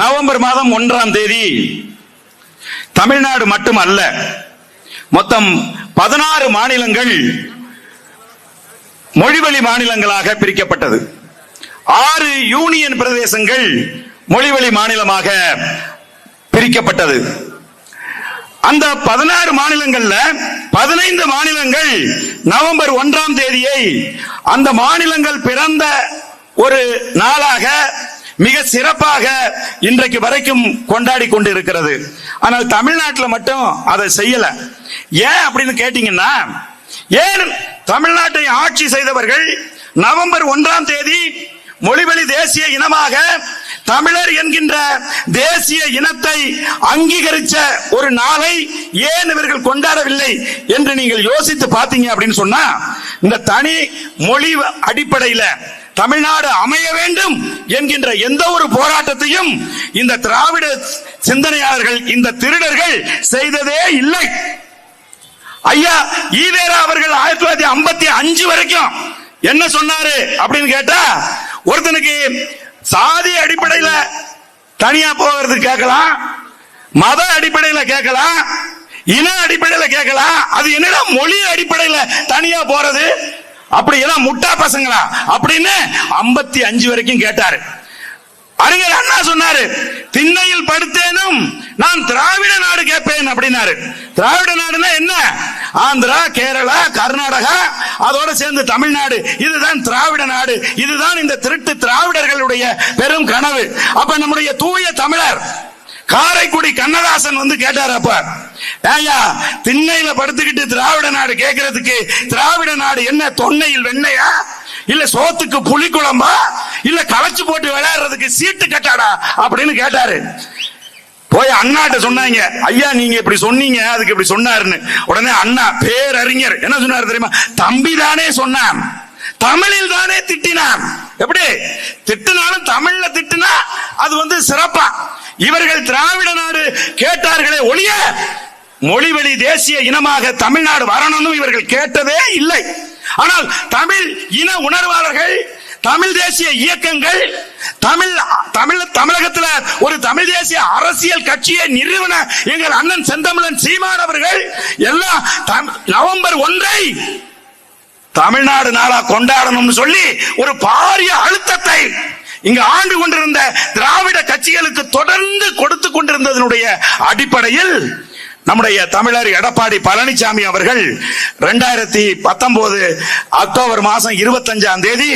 November மாதம் ஒன்றாம் தேதி. தமிழ்நாடு மட்டுமல்ல மொத்தம் பதினாறு மாநிலங்கள் மொழிவழி மாநிலங்களாக பிரிக்கப்பட்டது. ஆறு யூனியன் பிரதேசங்கள் மொழிவழி மாநிலமாக பிரிக்கப்பட்டது. அந்த பதினாறு மாநிலங்கள்ல பதினைந்து மாநிலங்கள் நவம்பர் ஒன்றாம் தேதியை அந்த மாநிலங்கள் பிறந்த ஒரு நாளாக மிக சிறப்பாக இன்றைக்கு வரைக்கும் கொண்டாடி கொண்டு இருக்கிறது ஆனால் தமிழ்நாட்டில் மட்டும் அதை செய்யல. ஏன் அப்படின்னு கேட்டீங்கன்னா ஏன் தமிழ்நாட்டை ஆட்சி செய்தவர்கள் நவம்பர் ஒன்றாம் தேதி மொழிவழி தேசிய இனமாக தமிழர் என்கின்ற தேசிய இனத்தை அங்கீகரிச்ச ஒரு நாளை ஏன் இவர்கள் கொண்டாடவில்லை என்று நீங்கள் யோசித்து பார்த்தீங்க அப்படின்னு சொன்னா இந்த தனி மொழி அடிப்படையில தமிழ்நாடு அமைய வேண்டும் என்கின்ற எந்த ஒரு போராட்டத்தையும் இந்த திராவிட சிந்தனையாளர்கள் இந்த திருடர்கள் செய்ததே இல்லை. ஐயா ஈவேரா அவர்கள் ஆயிரத்தி தொள்ளாயிரத்தி ஐம்பத்தி அஞ்சு வரைக்கும் என்ன சொன்னாரு அப்படின்னு கேட்டா ஒருத்தனுக்கு சாதி அடிப்படையில தனியா போகிறது கேட்கலாம் மத அடிப்படையில கேட்கலாம் இன அடிப்படையில கேட்கலாம் அது என்னடா மொழி அடிப்படையில தனியா போறது? அப்படி எல்லாம் முட்டா பசங்களா? அப்படின்னு ஐம்பத்தி அஞ்சு வரைக்கும் கேட்டாரு. அறிஞர் அண்ணா சொன்னாரு திண்ணையில் படுத்தேனும் நான் திராவிட நாடு கேட்பேன் அப்படின்னாரு. திராவிட நாடுனா என்ன? ஆந்திரா கேரளா கர்நாடகா அதோட சேர்ந்து தமிழ்நாடு. இதுதான் திராவிட நாடு. இதுதான் இந்த திருட்டு திராவிடர்களுடைய பெரும் கனவு. அப்ப நம்முடைய தூய தமிழர் காரைக்குடி கண்ணதாசன் வந்து கேட்டார் அப்ப ஏயா திண்ணையில படுத்துக்கிட்டு திராவிட நாடு கேட்கறதுக்கு திராவிட நாடு என்ன தொன்னையில் வெண்ணையா? இல்ல சோத்துக்கு புளி குழம்பா இல்ல களைச்சு போட்டு விளையாடுறதுக்கு சீட்டு கட்டாடா? அப்படின்னு கேட்டாரு. போய் அண்ணாட்ட சொன்னாங்க ஐயா நீங்க இப்படி சொன்னீங்க அதுக்கு இப்படி சொன்னாருன்னு. உடனே அண்ணா பேரறிஞர் என்ன சொன்னாரு தெரியுமா? தம்பி தானே சொன்னான். தமிழில் தானே திட்டினான். எப்படி? திட்டினாலும் தமிழ்ல திட்டினா அது வந்து சிறப்பா. இவர்கள் திராவிட நாடு கேட்டார்களே ஒளிய மொழிவழி தேசிய இனமாக தமிழ்நாடு வரணும்னு இவர்கள் கேட்டதே இல்லை. ஆனால் தமிழ் இன உணர்வாளர்கள் தமிழ் தேசிய இயக்கங்கள் தமிழ் தமிழ் தமிழகத்துல ஒரு தமிழ் தேசிய அரசியல் கட்சியை நிறுவன எங்கள் அண்ணன் செந்தமிழன் சீமான் அவர்கள் எல்லாம் தம்- நவம்பர் ஒன்றை தமிழ்நாடு நாளா கொண்டாடணும்னு சொல்லி ஒரு பாரிய அழுத்தத்தை இங்கு ஆண்டு கொண்டிருந்த திராவிட கட்சிகளுக்கு தொடர்ந்து கொடுத்து கொண்டிருந்ததனுடைய அடிப்படையில் நம்முடைய தமிழர் எடப்பாடி பழனிசாமி அவர்கள் ரெண்டாயிரத்தி பத்தொன்பது அக்டோபர் மாசம் இருபத்தஞ்சாம் தேதி